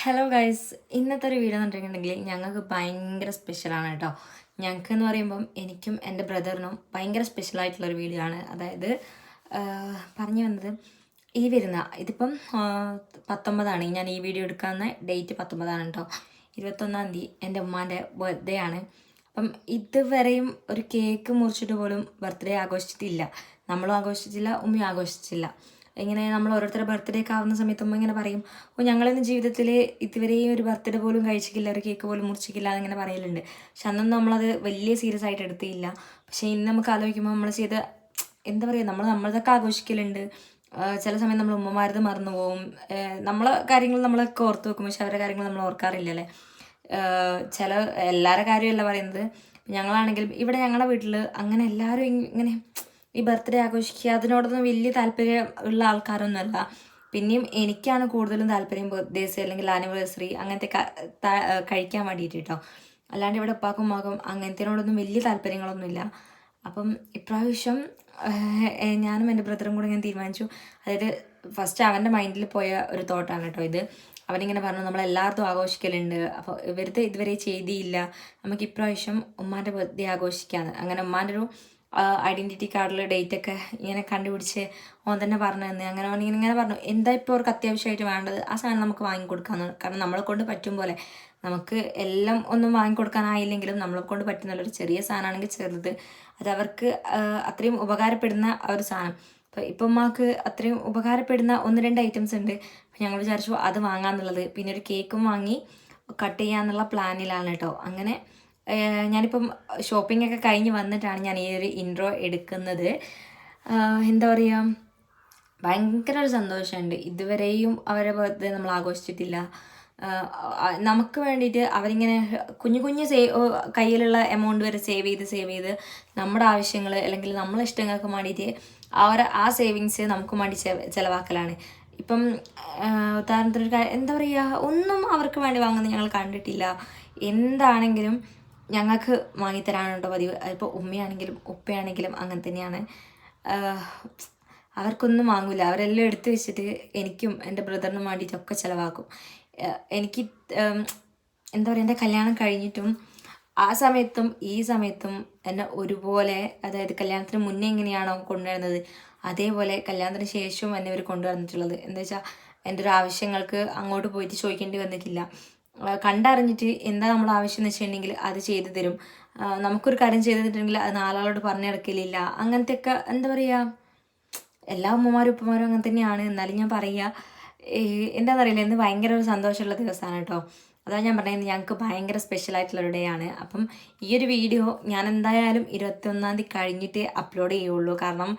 Hello guys ഇന്നത്തെ ഒരു video എന്ന് പറഞ്ഞിട്ടുണ്ടെങ്കിൽ ഞങ്ങൾക്ക് ഭയങ്കര സ്പെഷ്യലാണ് കേട്ടോ. ഞങ്ങൾക്ക് എന്ന് പറയുമ്പം എനിക്കും എന്റെ ബ്രദറിനും ഭയങ്കര ഒരു വീഡിയോ ആണ്. അതായത് പറഞ്ഞു വന്നത് ഈ വരുന്ന ഇതിപ്പം പത്തൊമ്പതാണ്. ഞാൻ ഈ വീഡിയോ എടുക്കാവുന്ന ഡേറ്റ് പത്തൊമ്പതാണ് കേട്ടോ. ഇരുപത്തൊന്നാം തീയതി എന്റെ ഉമ്മാന്റെ ബർത്ത്ഡേ ആണ്. അപ്പം ഇതുവരെയും ഒരു കേക്ക് മുറിച്ചിട്ട് പോലും ബർത്ത്ഡേ ആഘോഷിച്ചിട്ടില്ല. നമ്മളും ആഘോഷിച്ചില്ല ഉമ്മയും ആഘോഷിച്ചില്ല. ഇങ്ങനെ നമ്മൾ ഓരോരുത്തരുടെ ബർത്ത്ഡേ ഒക്കെ ആവുന്ന സമയത്ത് അമ്മ ഇങ്ങനെ പറയും ഓ ഞങ്ങളിന്ന് ജീവിതത്തിൽ ഇതുവരെയും ഒരു ബർത്ത്ഡേ പോലും കഴിച്ചിട്ടില്ല ഒരു കേക്ക് പോലും മുറിച്ചിട്ടില്ല എന്നിങ്ങനെ പറയലുണ്ട്. പക്ഷെ അന്നൊന്നും നമ്മളത് വലിയ സീരിയസ് ആയിട്ട് എടുത്തില്ല പക്ഷേ ഇന്ന് നമുക്ക് ആലോചിക്കുമ്പോൾ നമ്മൾ ചെയ്ത എന്താ പറയുക നമ്മൾ നമ്മളതൊക്കെ ആഘോഷിക്കലുണ്ട്. ചില സമയം നമ്മൾ ഉമ്മമാരത് മറന്നു പോകും നമ്മളെ കാര്യങ്ങൾ നമ്മളൊക്കെ ഓർത്ത് വെക്കും. പക്ഷെ അവരുടെ കാര്യങ്ങൾ നമ്മൾ ഓർക്കാറില്ലല്ലേ അല്ലേ? ചില എല്ലാവരുടെ കാര്യമല്ല പറയുന്നത്. ഞങ്ങളാണെങ്കിലും ഇവിടെ ഞങ്ങളുടെ വീട്ടിൽ അങ്ങനെ എല്ലാവരും ഇങ്ങനെ ഈ ബർത്ത്ഡേ ആഘോഷിക്കുക. അതിനോടൊന്നും വലിയ താല്പര്യം ഉള്ള ആൾക്കാരൊന്നുമല്ല. പിന്നെയും എനിക്കാണ് കൂടുതലും താല്പര്യം ബർത്ത്ഡേസ് അല്ലെങ്കിൽ ആനിവേഴ്സറി അങ്ങനത്തെ കഴിക്കാൻ വേണ്ടിയിട്ട് കേട്ടോ അല്ലാണ്ട് ഇവിടെ ഉപ്പാക്കും മാകും അങ്ങനത്തേനോടൊന്നും വലിയ താല്പര്യങ്ങളൊന്നുമില്ല. അപ്പം ഇപ്രാവശ്യം ഞാനും എന്റെ ബ്രദറും കൂടെ ഞാൻ തീരുമാനിച്ചു. അതായത് ഫസ്റ്റ് അവന്റെ മൈൻഡിൽ പോയ ഒരു തോട്ടാണ് കേട്ടോ ഇത്. അവനിങ്ങനെ പറഞ്ഞു നമ്മളെല്ലായിടത്തും ആഘോഷിക്കലുണ്ട്. അപ്പോൾ ഇവരുടെ ഇതുവരെ ചെയ്തിയില്ല. നമുക്ക് ഇപ്രാവശ്യം ഉമ്മാന്റെ ബർത്ത്ഡേ ആഘോഷിക്കാന്ന്. അങ്ങനെ ഉമ്മാന്റെ ഒരു ഐഡന്റിറ്റി കാർഡിൽ ഡേറ്റ് ഒക്കെ ഇങ്ങനെ കണ്ടുപിടിച്ച് ഓൻ തന്നെ പറഞ്ഞു തന്നെ. അങ്ങനെ ഓൻ ഇങ്ങനെ പറഞ്ഞു. എന്താ ഇപ്പോൾ അവർക്ക് അത്യാവശ്യമായിട്ട് വേണ്ടത്? ആ സാധനം നമുക്ക് വാങ്ങിക്കൊടുക്കാന്ന്. കാരണം നമ്മളെ കൊണ്ട് പറ്റും പോലെ. നമുക്ക് എല്ലാം ഒന്നും വാങ്ങിക്കൊടുക്കാനായില്ലെങ്കിലും നമ്മളെ കൊണ്ട് പറ്റുന്നുള്ളൊരു ചെറിയ സാധനമാണെങ്കിൽ ചെറുത്. അത് അവർക്ക് അത്രയും ഉപകാരപ്പെടുന്ന ആ ഒരു സാധനം. അപ്പോൾ ഇപ്പം ഉമ്മാക്ക് അത്രയും ഉപകാരപ്പെടുന്ന ഒന്ന് രണ്ട് ഐറ്റംസ് ഉണ്ട്. ഞങ്ങൾ വിചാരിച്ചു അത് വാങ്ങാന്നുള്ളത്. പിന്നെ ഒരു കേക്കും വാങ്ങി കട്ട് ചെയ്യാന്നുള്ള പ്ലാനിലാണ് കേട്ടോ അങ്ങനെ ഞാനിപ്പം ഷോപ്പിംഗ് ഒക്കെ കഴിഞ്ഞ് വന്നിട്ടാണ് ഞാൻ ഈ ഒരു ഇൻട്രോ എടുക്കുന്നത്. എന്താ പറയുക ഭയങ്കര ഒരു സന്തോഷമുണ്ട്. ഇതുവരെയും അവരെ ബർത്ത്ഡേ നമ്മൾ ആഘോഷിച്ചിട്ടില്ല. നമുക്ക് വേണ്ടിയിട്ട് അവരിങ്ങനെ കുഞ്ഞു കുഞ്ഞു സേവ് കയ്യിലുള്ള എമൗണ്ട് വരെ സേവ് ചെയ്ത് സേവ് ചെയ്ത് നമ്മുടെ ആവശ്യങ്ങൾ അല്ലെങ്കിൽ നമ്മളെ ഇഷ്ടങ്ങൾക്ക് വേണ്ടിയിട്ട് അവർ ആ സേവിങ്സ് നമുക്ക് വേണ്ടി ചിലവാക്കലാണ്. ഇപ്പം ഉദാഹരണത്തിന് എന്താ പറയുക ഒന്നും അവർക്ക് വേണ്ടി വാങ്ങുന്നത് ഞങ്ങൾ കണ്ടിട്ടില്ല. എന്താണെങ്കിലും ഞങ്ങൾക്ക് വാങ്ങിത്തരാണ് കേട്ടോ പതിവ്? അതിപ്പോൾ ഉമ്മയാണെങ്കിലും ഉപ്പയാണെങ്കിലും അങ്ങനെ തന്നെയാണ്. അവർക്കൊന്നും വാങ്ങില്ല അവരെല്ലാം എടുത്തു വെച്ചിട്ട് എനിക്കും എന്റെ ബ്രദറിനും വേണ്ടിയിട്ടൊക്കെ ചിലവാക്കും. എനിക്ക് എന്താ പറയുക എന്റെ കല്യാണം കഴിഞ്ഞിട്ടും ആ സമയത്തും ഈ സമയത്തും എന്നെ ഒരുപോലെ അതായത് കല്യാണത്തിന് മുന്നേ എങ്ങനെയാണോ കൊണ്ടുവരുന്നത് അതേപോലെ കല്യാണത്തിന് ശേഷവും എന്നെ ഇവർ കൊണ്ടുവന്നിട്ടുള്ളത്. എന്താ വെച്ചാൽ എന്റെ ഒരു ആവശ്യങ്ങൾക്ക് അങ്ങോട്ട് പോയിട്ട് ചോദിക്കേണ്ടി വന്നിട്ടില്ല. കണ്ടറിഞ്ഞിട്ട് എന്താ നമ്മൾ ആവശ്യം എന്ന് വെച്ചിട്ടുണ്ടെങ്കിൽ അത് ചെയ്തു തരും. നമുക്കൊരു കാര്യം ചെയ്തു അത് നാലാളോട് പറഞ്ഞു നടക്കലില്ല. അങ്ങനത്തെയൊക്കെ എന്താ പറയുക എല്ലാ ഉമ്മമാരും ഉപ്പമാരും അങ്ങനെ തന്നെയാണ്. എന്നാലും ഞാൻ പറയുക എന്താണെന്നറിയില്ല ഇന്ന് ഭയങ്കര ഒരു സന്തോഷമുള്ള ദിവസമാണ് കേട്ടോ. അതാണ് ഞാൻ പറഞ്ഞത് ഞങ്ങൾക്ക് ഭയങ്കര സ്പെഷ്യൽ ആയിട്ടുള്ള ഡേ ആണ്. അപ്പം ഈ ഒരു വീഡിയോ ഞാൻ എന്തായാലും ഇരുപത്തൊന്നാം തീയതി കഴിഞ്ഞിട്ട് അപ്ലോഡ് ചെയ്യുള്ളൂ. കാരണം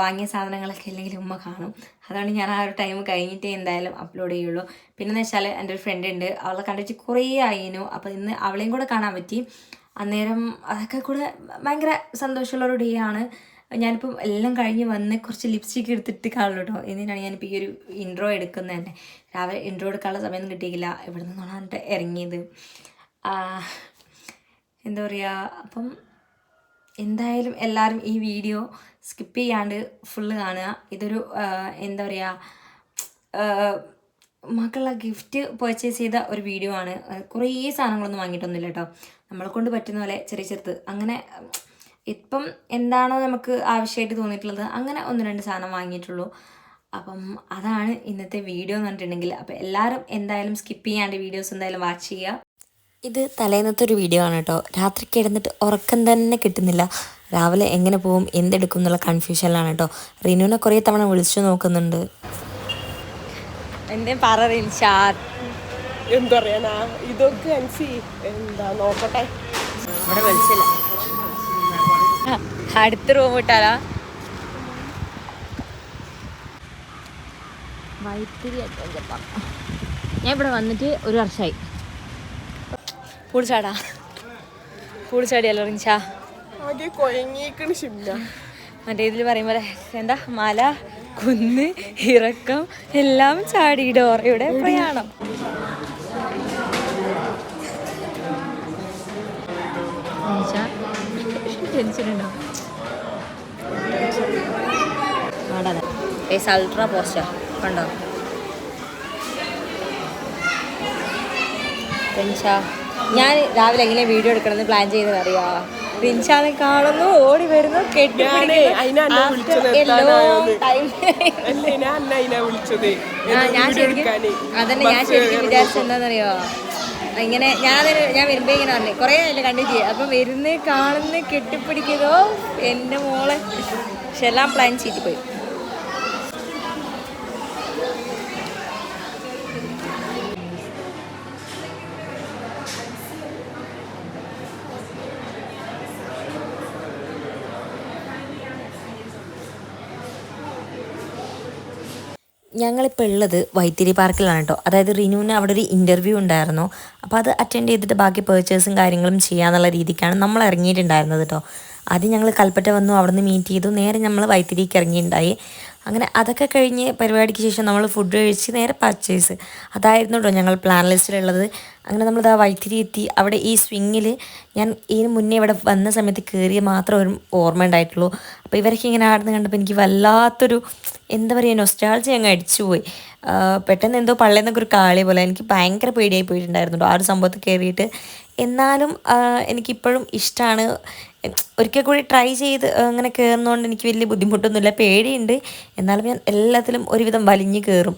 വാങ്ങിയ സാധനങ്ങളൊക്കെ അല്ലെങ്കിൽ ഉമ്മ കാണും. അതുകൊണ്ട് ഞാൻ ആ ഒരു ടൈം കഴിഞ്ഞിട്ടേ എന്തായാലും അപ്ലോഡ് ചെയ്യുള്ളൂ. പിന്നെന്ന് വെച്ചാൽ എന്റെ ഒരു ഫ്രണ്ട് ഉണ്ട്. അവളെ കണ്ടിട്ട് കുറേ ആയിനു. അപ്പോൾ ഇന്ന് അവളെയും കൂടെ കാണാൻ പറ്റി. അന്നേരം അതൊക്കെ കൂടെ ഭയങ്കര സന്തോഷമുള്ളൊരു ഡേ ആണ്. ഞാനിപ്പം എല്ലാം കഴിഞ്ഞ് വന്ന് കുറച്ച് ലിപ്സ്റ്റിക്ക് എടുത്തിട്ട് കാണുള്ളൂ കേട്ടോ എന്തിനാണ് ഞാനിപ്പോൾ ഈ ഒരു ഇൻട്രോ എടുക്കുന്നത് തന്നെ. രാവിലെ ഇൻട്രോ എടുക്കാനുള്ള സമയമൊന്നും കിട്ടിയില്ല ഇവിടെ നിന്നാണ് ഇറങ്ങിയത്. എന്താ പറയുക അപ്പം എന്തായാലും എല്ലാവരും ഈ വീഡിയോ സ്കിപ്പ് ചെയ്യാണ്ട് ഫുള്ള് കാണുക. ഇതൊരു എന്താ പറയുക മക്കളുടെ ഗിഫ്റ്റ് പർച്ചേസ് ചെയ്ത ഒരു വീഡിയോ ആണ്. കുറേ സാധനങ്ങളൊന്നും വാങ്ങിയിട്ടൊന്നുമില്ല കേട്ടോ. നമ്മളെ കൊണ്ട് പറ്റുന്ന പോലെ ചെറിയ ചെറുത്. അങ്ങനെ ഇപ്പം എന്താണോ നമുക്ക് ആവശ്യമായിട്ട് തോന്നിയിട്ടുള്ളത് അങ്ങനെ ഒന്ന് രണ്ട് സാധനം വാങ്ങിയിട്ടുള്ളൂ. അപ്പം അതാണ് ഇന്നത്തെ വീഡിയോ എന്ന് പറഞ്ഞിട്ടുണ്ടെങ്കിൽ. അപ്പോൾ എല്ലാവരും എന്തായാലും സ്കിപ്പ് ചെയ്യാണ്ട് വീഡിയോസ് എന്തായാലും വാച്ച് ചെയ്യുക. ഇത് തലേന്നത്തെ ഒരു വീഡിയോ ആണ് കേട്ടോ രാത്രി കിടന്നിട്ട് ഉറക്കം തന്നെ കിട്ടുന്നില്ല. രാവിലെ എങ്ങനെ പോവും എന്തെടുക്കും എന്നുള്ള കൺഫ്യൂഷനിലാണ് കേട്ടോ റിനുവിനെ കുറേ തവണ വിളിച്ചു നോക്കുന്നുണ്ട്. എന്തേ പറ എന്തറിയാനാ? ഇതൊക്കെ അൻസി എന്താ നോക്കട്ടെ. ഇവിടെ വിളിച്ചില്ല. അടുത്ത റൂം വിട്ടാലാ? വൈത്തിരി ഞാൻ ഇവിടെ വന്നിട്ട് ഒരു വർഷമായി ആകെ കൊയങ്ങിക്കണ് ഷിംന മറ്റേ ഇതിൽ പറയുമ്പോൾ എന്താ മല കുന്ന് ഇറക്കം എല്ലാം ചാടി ഡോറയുടെ പ്രയാണം. ടെൻഷനുണ്ടോ? അൾട്രാ പോസ്റ്റർ കണ്ടോ? റിൻഷ ഞാൻ രാവിലെ എങ്ങനെ വീഡിയോ എടുക്കണമെന്ന് പ്ലാൻ ചെയ്തത് അറിയാ റിൻഷാനെ കാണുന്നു ഓടി വരുന്നു അതന്നെ ഞാൻ ശരിക്കും വിചാരിച്ചത് എന്താണെന്നറിയോ ഇങ്ങനെ ഞാൻ ഞാൻ വരുമ്പോ ഇങ്ങനെ പറഞ്ഞു കുറേ അല്ലേ കണ്ടിട്ട്. അപ്പൊ വരുന്ന് കാണുന്ന കെട്ടിപ്പിടിക്കുന്നതോ എന്റെ മോളെ പക്ഷെ എല്ലാം പ്ലാൻ ചെയ്തിട്ട് പോയി. ഞങ്ങളിപ്പോൾ ഉള്ളത് വൈത്തിരി പാർക്കിലാണ് കേട്ടോ അതായത് റിനുവിന് അവിടെ ഒരു ഇന്റർവ്യൂ ഉണ്ടായിരുന്നു. അപ്പോൾ അത് അറ്റൻഡ് ചെയ്തിട്ട് ബാക്കി പേർച്ചേഴ്സും കാര്യങ്ങളും ചെയ്യാന്നുള്ള രീതിക്കാണ് നമ്മൾ ഇറങ്ങിയിട്ടുണ്ടായിരുന്നത് കേട്ടോ ആദ്യം ഞങ്ങൾ കൽപ്പറ്റ വന്നു അവിടെ നിന്ന് മീറ്റ് ചെയ്തു. നേരെ നമ്മൾ വൈത്തിരിക്ക് ഇറങ്ങിയിട്ടുണ്ടായി അങ്ങനെ അതൊക്കെ കഴിഞ്ഞ് പരിപാടിക്ക് ശേഷം നമ്മൾ ഫുഡ് കഴിച്ച് നേരെ പർച്ചേസ് അതായിരുന്നു കേട്ടോ ഞങ്ങൾ പ്ലാൻ ലിസ്റ്റിലുള്ളത് അങ്ങനെ നമ്മൾ ആ വൈത്തിരി എത്തി. അവിടെ ഈ സ്വിങ്ങിൽ ഞാൻ ഇതിന് മുന്നേ ഇവിടെ വന്ന സമയത്ത് കയറിയ മാത്രം ഒരു ഓർമ്മ ഉണ്ടായിട്ടുള്ളൂ. അപ്പോൾ ഇവരൊക്കെ ഇങ്ങനെ ആടുന്ന കണ്ടപ്പോൾ എനിക്ക് വല്ലാത്തൊരു എന്താ പറയുക നൊസ്റ്റാൾജി അങ്ങ് അടിച്ചുപോയി പെട്ടെന്ന് എന്തോ പള്ളിയെന്നൊക്കെ ഒരു കാളി പോലെ എനിക്ക് ഭയങ്കര പേടിയായി പോയിട്ടുണ്ടായിരുന്നു ആ ഒരു സംഭവത്തിൽ കയറിയിട്ട് എന്നാലും എനിക്കിപ്പോഴും ഇഷ്ടമാണ് ഒരിക്കൽ കൂടി ട്രൈ ചെയ്ത് അങ്ങനെ കയറുന്നതുകൊണ്ട് എനിക്ക് വലിയ ബുദ്ധിമുട്ടൊന്നുമില്ല. പേടിയുണ്ട്. എന്നാലും ഞാൻ എല്ലാത്തിലും ഒരുവിധം വലിഞ്ഞു കയറും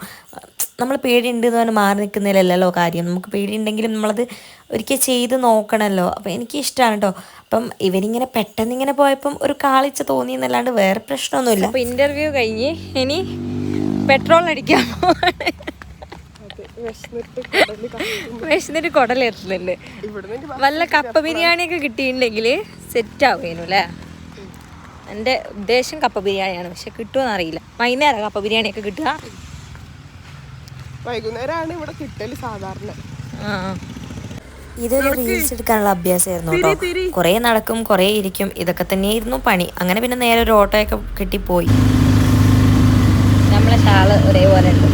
നമ്മൾ പേടിയുണ്ട് എന്ന് പറഞ്ഞാൽ മാറി നിൽക്കുന്നതിലല്ലല്ലോ കാര്യം. നമുക്ക് പേടിയുണ്ടെങ്കിലും നമ്മളത് ഒരിക്കൽ ചെയ്ത് നോക്കണമല്ലോ. അപ്പം എനിക്ക് ഇഷ്ടമാണ് കേട്ടോ അപ്പം ഇവരിങ്ങനെ പെട്ടെന്ന് ഇങ്ങനെ പോയപ്പം ഒരു കാളിച്ച തോന്നി എന്നല്ലാണ്ട് വേറെ പ്രശ്നമൊന്നുമില്ല. അപ്പോൾ ഇന്റർവ്യൂ കഴിഞ്ഞ് ഇനി പെട്രോൾ അടിക്കാൻ വിശന്നിട്ട് കുടലെത്തുന്നുണ്ട് ഇവിടുന്ന് വല്ല കപ്പ ബിരിയാണിയൊക്കെ കിട്ടിയിട്ടുണ്ടെങ്കിൽ സെറ്റ് ആവുകയായിരുന്നു അല്ലേ? എന്റെ ഉദ്ദേശം കപ്പ ബിരിയാണിയാണ്. പക്ഷെ കിട്ടുമെന്ന് അറിയില്ല. വൈകുന്നേരം കപ്പ ബിരിയാണിയൊക്കെ കിട്ടുക? വൈകുന്നേരമാണ് ഇവിടെ കിട്ടൽ സാധാരണ. ആ. ഇതൊരു റീൽസ് എടുക്കാനുള്ള അഭ്യാസമായിരുന്നു കേട്ടോ. കുറേ നടക്കും കുറേ ഇരിക്കും. ഇതൊക്കെ തന്നെയായിരുന്നു പണി. അങ്ങനെ പിന്നെ നേരെ ഒരു ഓട്ടോയൊക്കെ കിട്ടിപ്പോയി. നമ്മളെ ഷാൾ ഒരേപോലെ ഉണ്ട്.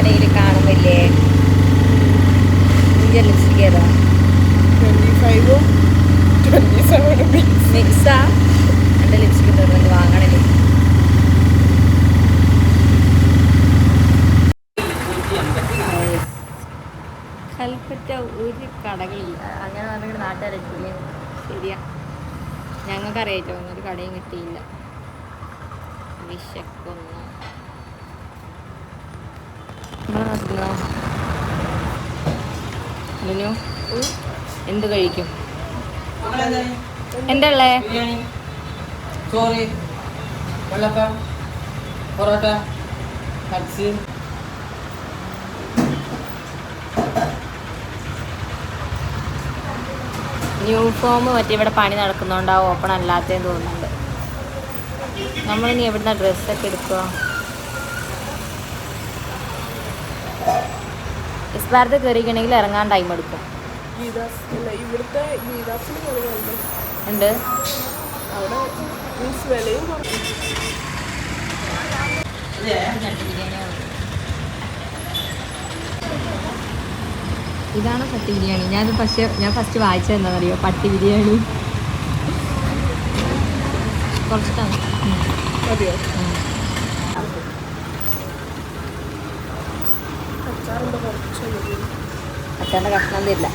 ഇടയിൽ കാണുന്നില്ലേ? ഇന്ത്യ ലിപ്സ്റ്റിക് ഏതാ? ട്വന്റി ഫൈവും ട്വന്റി സെവനും മിക്സാ. എന്റെ ലിപ്സ്റ്റിക് തീർന്നു വാങ്ങണേ കൽപ്പറ്റ ഒരു കടകളില്ല. അങ്ങനെ പറഞ്ഞിട്ട് നാട്ടുകാരെത്തില്ലേ ശരിയാ. ഞങ്ങൾക്കറിയാറ്റോ ഒരു കടയും കിട്ടിയില്ല. വിശക്കുന്നു നമ്മളെ നാട്ടിലോ ലിനു എന്ത് കഴിക്കും? എന്താ ഉള്ളേ? ചോറ് വെള്ളപ്പം പൊറോട്ട കട്സ്. യൂണിഫോം മറ്റേ ഇവിടെ പണി നടക്കുന്നതുകൊണ്ട് ആ ഓപ്പൺ അല്ലാത്തേന്ന് തോന്നുന്നുണ്ട്. നമ്മളിനി എവിടുന്ന ഡ്രസ്സൊക്കെ എടുക്കുക ഇസ്പാരത്ത് കയറിക്കണമെങ്കിൽ ഇറങ്ങാൻ ടൈം എടുക്കും. ഉണ്ട് ഇതാണ് പട്ടി ബിരിയാണി. ഞാൻ പക്ഷേ ഞാൻ ഫസ്റ്റ് വായിച്ചത് എന്താണെന്നറിയോ? പട്ടി ബിരിയാണി. കുറച്ചിട്ടാണ് മതിയോ അച്ഛന്റെ കഷ്ണം തരില്ല.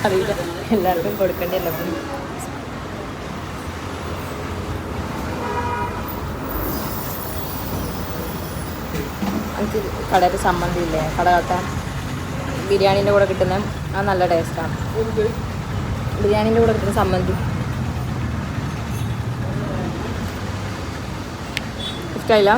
അറിയില്ല എല്ലാവർക്കും കൊടുക്കേണ്ടല്ലോ എനിക്ക് കടയിൽ സമ്മന്തി കട കടകത്ത ബിരിയാണീന്റെ കൂടെ കിട്ടുന്ന ആ നല്ല ടേസ്റ്റാണ്. ബിരിയാണീന്റെ കൂടെ കിട്ടുന്ന സമ്മന്തി ഇഷ്ടമായില്ല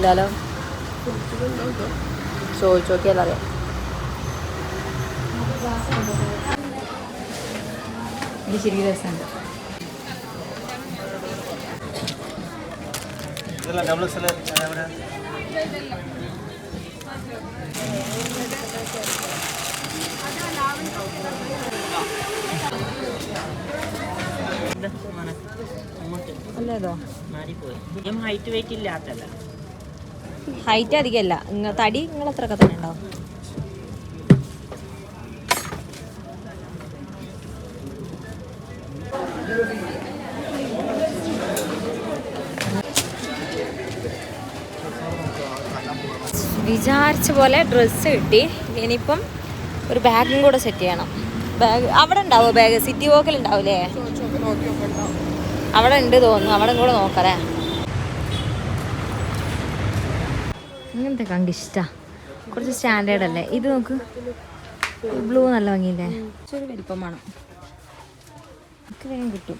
ഇല്ലാലോ കുടിച്ചിട്ടുണ്ടോ ചോദിച്ചു നോക്കിയാൽ അറിയാം. ഇത് ശരിക്കും രസമുണ്ട്. അല്ലേതോ മാറിപ്പോയി. ഹൈറ്റ് വെയിറ്റ് ഇല്ലാത്തല്ല ഹൈറ്റ് അധികമല്ല. തടി നിങ്ങൾ അത്രയൊക്കെ തന്നെ ഉണ്ടാവും വിചാരിച്ച പോലെ ഡ്രസ്സ് കിട്ടി. ഇനിയിപ്പം ഒരു ബാഗും കൂടെ സെറ്റ് ചെയ്യണം. ബാഗ് അവിടെ ഉണ്ടാവോ ബാഗ് സിറ്റി വോക്കിൽ ഉണ്ടാവില്ലേ അവിടെ ഉണ്ട് തോന്നുന്നു. അവിടെ കൂടെ നോക്കറേ. ഇങ്ങനത്തെ കണ്ട് ഇഷ്ടാ? കുറച്ച് സ്റ്റാൻഡേർഡ് അല്ലേ? ഇത് നോക്ക്. ബ്ലൂ നല്ല ഭംഗിയില്ലേ? ചെറിയ വലിപ്പം വേണം. നമുക്ക് വേഗം കിട്ടും.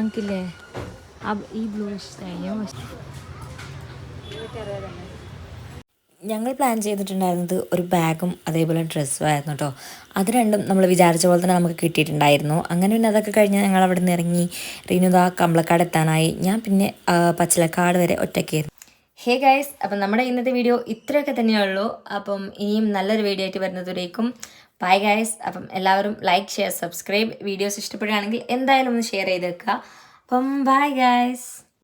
അങ്കില്ലേ ഈ ബ്ലൂ ഇഷ്ടമായി ഞങ്ങൾ പ്ലാൻ ചെയ്തിട്ടുണ്ടായിരുന്നത് ഒരു ബാഗും അതേപോലെ ഡ്രസ്സും ആയിരുന്നു കേട്ടോ അത് രണ്ടും നമ്മൾ വിചാരിച്ച പോലെ തന്നെ നമുക്ക് കിട്ടിയിട്ടുണ്ടായിരുന്നു. അങ്ങനെ പിന്നെ അതൊക്കെ കഴിഞ്ഞ് ഞങ്ങൾ അവിടെ നിന്ന് ഇറങ്ങി റീനുദ കമ്പളക്കാട് എത്താനായി. ഞാൻ പിന്നെ പച്ചിലക്കാട് വരെ ഒറ്റയ്ക്കായിരുന്നു. ഹേ ഗൈസ് അപ്പം നമ്മുടെ ഇന്നത്തെ വീഡിയോ ഇത്രയൊക്കെ തന്നെയുള്ളൂ അപ്പം ഇനിയും നല്ലൊരു വീഡിയോ ആയിട്ട് വരുന്നതുവരേക്കും. ബൈ ഗൈസ് അപ്പം എല്ലാവരും ലൈക്ക് ഷെയർ സബ്സ്ക്രൈബ് വീഡിയോസ് ഇഷ്ടപ്പെടുകയാണെങ്കിൽ എന്തായാലും ഒന്ന് ഷെയർ ചെയ്ത് വെക്കുക അപ്പം ബൈ ഗൈസ്